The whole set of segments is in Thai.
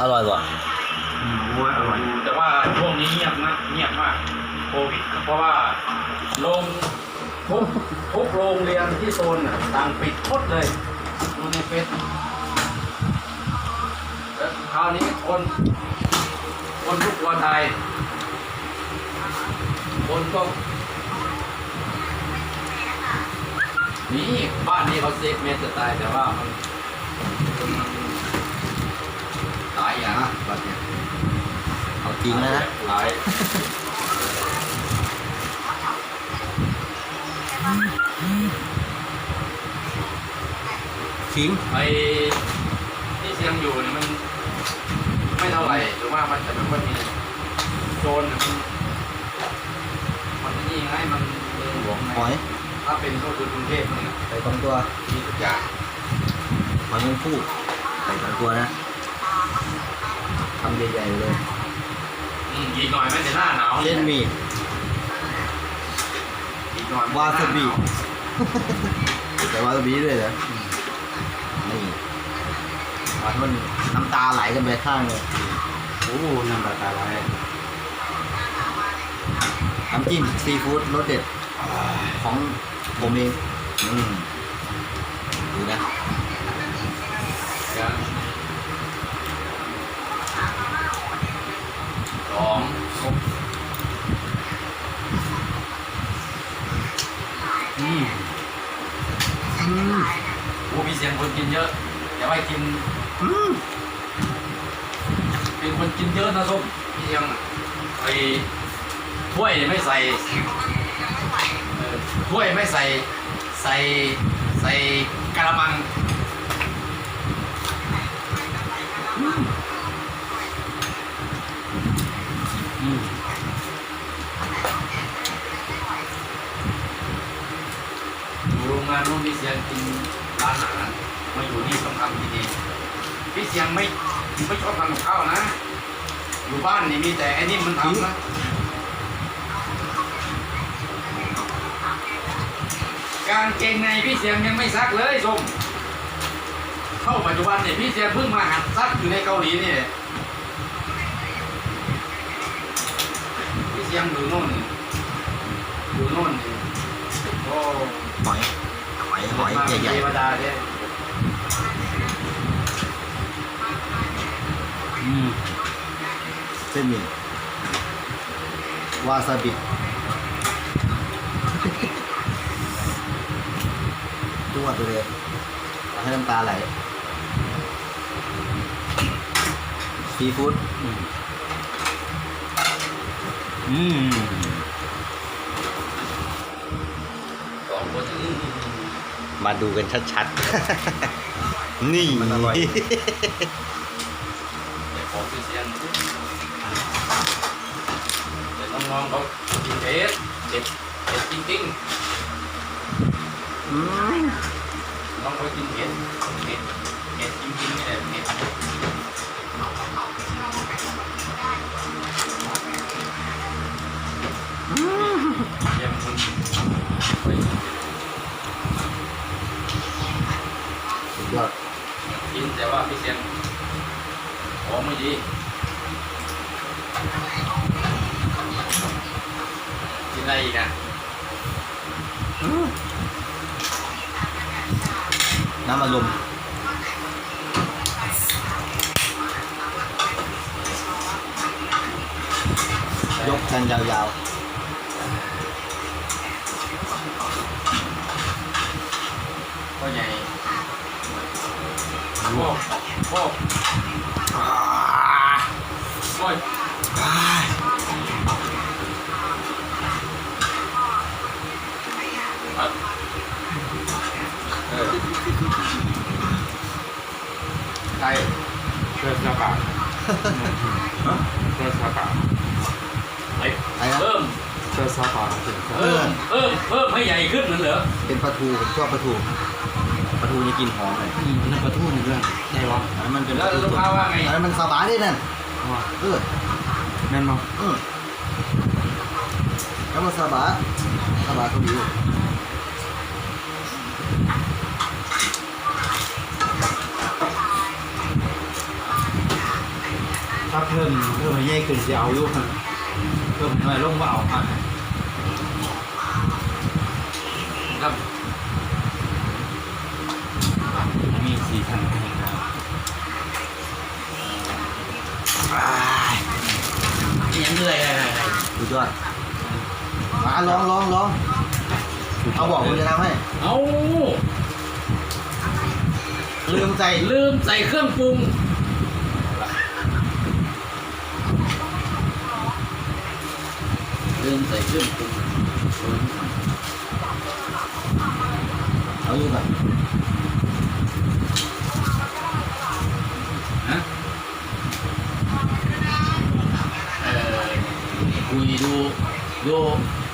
อร่อยกว่าอืมวัวอร่อยแต่ว่าช่วงนี้เงียบนะเงียบมากโควิดเพราะว่าโรงทุกทุกโรงเรียนที่โซนน่ะต่างปิดหมดเลยดูในเฟซแล้วคราวนี้คน คนทุกตัวไทย คนก็นี่บ้านนี้เขาเซฟเมสจะตายแต่ว่ามันมัน นะแบบเนี้ยเอาจริงนะนะหลายขิงไอ้ที่เชียงอยู่เนี่ยมัน ไม่เท่าไหร่หรือว่ามันจะไม่ค่อยมีโซนเนี่ยมันมันนี่ไงมันเมืองหลวงไงหอยถ้าเป็นก็คือกรุงเทพมันเนี่ยใส่สองตัวมีทุกอย่างหอยแมงผู้ใส่สองตัวนะทำใหญ่ๆเลยอืมอีกหน่อยไหมเดี๋ยวหน้าหนาวเส้นหมี่ อีกหน่อยวาซาบิใส่วาซาบิด้วยเหรอนี่หวานมันน้ำตาไหลกันไปข้างเลยโอ้น้ำตาตาไหลน้ำจิ้มซีฟู้ดรสเด็ดของผมเองอืมดูนะ เดี๋ยวสอง อืม โอ้มี เสียงคนกินเยอะอย่าไปกินอืมเป็นคนกินเยอะนะส้มพี่เชียงน่ะไอ้ถ้วยเนี่ยไม่ใส่เอ่อถ้วยไม่ใส่ใส่ใส่กระมังอืม อยู่โรงงานนู้นพี่เสียงกินร้านอาหารมาอยู่นี่ต้องทำกินเองพี่เสียงไม่ไม่ชอบทำกับข้าวนะ อยู่บ้านนี่มีแต่ไอ้นี่มันทำนะกางเกงในพี่เสียงยังไม่ซักเลยส้มเข้าปัจจุบันเนี่ยพี่เสียงเพิ่งมาหัดซักอยู่ในเกาหลีนี่แหละพี่เสียงอยู่โน่นอยู่โน่นนี่โอ้หอย หอยหอยมาใหญ่เทวดาเนี่ยอืมๆเส้นหมี่วาซาบิจวดไปเลยเอาให้น้ำตาไหลซีฟู้ดอืม มาดูกันชัดๆ นี่มันอร่อยเดี๋ยวขอพี่เสียงเดี๋ยวน้องๆเขากินเผ็ดเผ็ดเผ็ดจริงๆอืมน้องเขากินเห็ดเห็ดเห็ดจริงๆนี่แหละเห็ดเยี่ยมคุณเฮ้ย สุดยอด กิน แต่ว่าพี่เสียงของไม่ดีกินอะไรอีกอะน้ำอารมณ์ยกกันยาวก็ใหญ่ โอ้โอ้ๆอ่าโอ้ยอ่าอะเออใครเสื้อซาบะเสื้อซาไอ้อะไรนะเพิ่มเสื้อซาบะเสื้อซาเพิ่มเพิ่มเพิ่มให้ใหญ่ขึ้นนั่นเหรอเป็นปลาทูผมชอบปลาทู ลาทูจะกินหอมเลยอืมน้ำปลาทูนี่ด้วยได้วะอันนั้นมันเป็นแล้วลูกค้าว่าไงอันนั้นมันซาบะด้วยนั่นว่าเออแม่นมั้งอืมแล้วมันซาบะซาบะเกาหลีถ้าเพิ่มเพิ่มให้ใหญ่ขึ้นจะเอาอยู่ครับเพิ่มหน่อยลงมาเอาครับ ครับ มีสี่พันครับ ยังเหนื่อยอะไรสุดยอดมาลองลองลองเอาบอกคุณจะทำให้ เอาลืมใจลืมใส่เครื่องปรุงลืมใส่เครื่องปรุงเอาอยู่ก่อน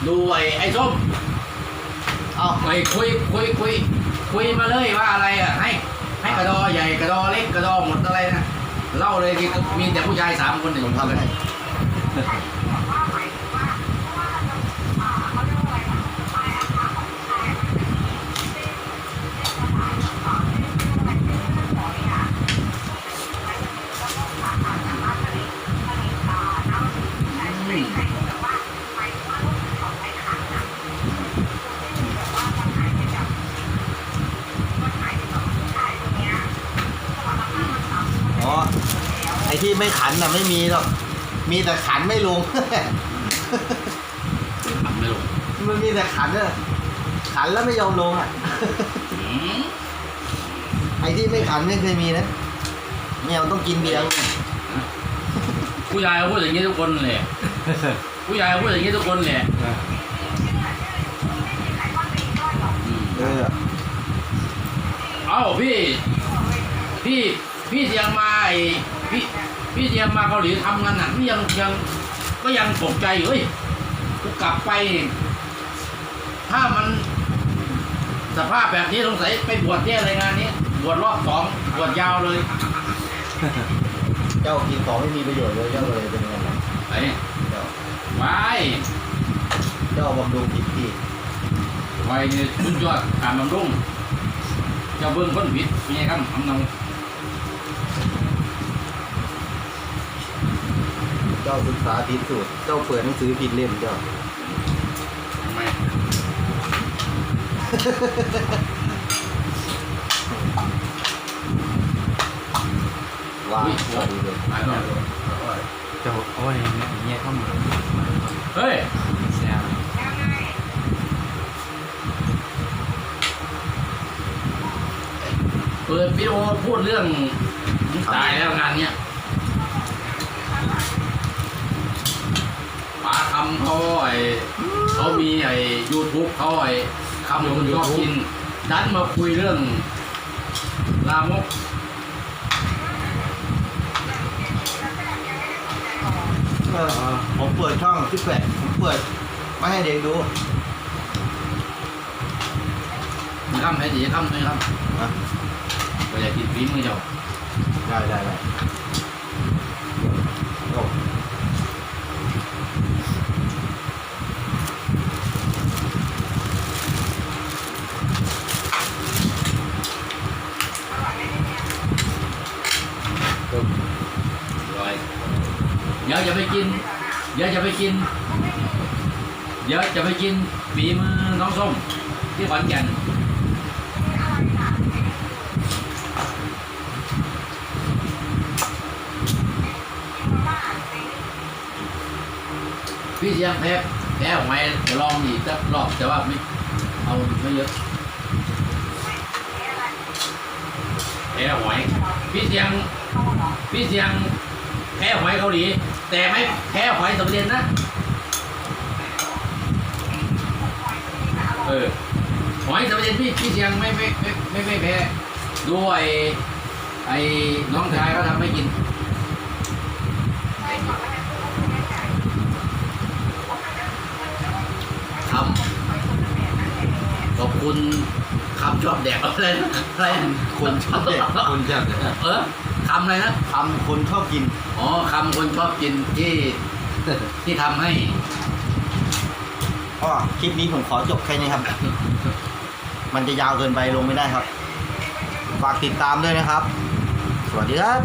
ดูไอ้ไอ้ส้มเอาไปคุยคุยคุยคุยมาเลยว่าอะไรอะให้ให้กระดอใหญ่กระดอเล็กกระดอหมดอะไรนะเล่าเลยที่มีแต่ผู้ชายสามคนหนึ่งผมทำเลยม อ๋อ ไอ้ที่ไม่ขันน่ะไม่มีหรอก มีแต่ขันไม่ลงทำไม่ลง มันมีแต่ขันน่ะขันแล้วไม่ยอมลงอะอืมไอ้ที่ไม่ขันไม่เคยมีนะเนี่ยมันต้องกินเบียร์ผู้ชายเขาพูดอย่างนี้ทุกคนเลยผู้ชายเขาพูดอย่างนี้ทุกคนเลยอืมเออเอ้าพี่ พี่ พี่เสียงมาไอ้พี่ พี่เสียงมาเกาหลีทำงานหนักพี่ยังยังก็ยังตกใจอยู่เฮ้ยกูกลับไปนี่ถ้ามันสภาพแบบนี้สงสัยไปบวชเนี่ยเลยงานนี้บวชรอบสองบวชยาวเลยเจ้ากินของไม่มีประโยชน์เลยเจ้าเลยเป็นยังไงนะไอ้เจ้าไว้เจ้าบำรุงผิดที่ไว้เนี่ยสุดยอดการบำรุงเจ้าเบิ้งคนผิดเป็นไงครับทำนอง จ้าศึกษาผิดสูตรเจ้าเปิดหนังสือผิดเล่มเจ้าทำไมว้าวอุ้ยสวัสดีเลยหายไปแล้วจะโอ้ยเนี่ยเข้ามาเฮ้ยแซวเปิดวิดีโอพูดเรื่องตายแล้วงานเนี้ยปาคำ เขาไอ้เขามีไอ้ยูทูบเขาไอ้คำคนชอบกิน ดันมาคุยเรื่องลามกเออผมเปิดช่องที่แปดผมเปิดมาให้เด็กดูนะครับให้ดีครับนะครับนะก็อยากกินฝีมือเจ้าได้ได้ได้ อ้อยเดี๋ยวจะไปกิน เดี๋ยวจะไปกิน เดี๋ยวจะไปกินฝีมือน้องส้มที่ขอนแก่นพี่เชียงแพ้แพ้ออกมาจะลองอีกสักรอบแต่ว่าไม่เอาไม่เยอะแพ้หอยพี่เชียงพี่เชียง แพ้หอยเกาหลี แต่ไม่แพ้หอยสำเร็จนะ เออหอยสำเร็จพี่พี่เชียงไม่ไม่ไม่ไม่ไม่แพ้ด้วยไอ้น้องชายเขาทำให้กินคำขอบคุณคำชอบแดกอะไรนะอะไรนะคนชอบเด็กคนชอบเด็กเออ คำอะไรนะทำคนชอบกิน อ๋อคำคนชอบกินที่ที่ทำให้อ๋อคลิปนี้ผมขอจบแค่นี้ครับ มันจะยาวเกินไปลงไม่ได้ครับ ฝากติดตามด้วยนะครับ สวัสดีครับ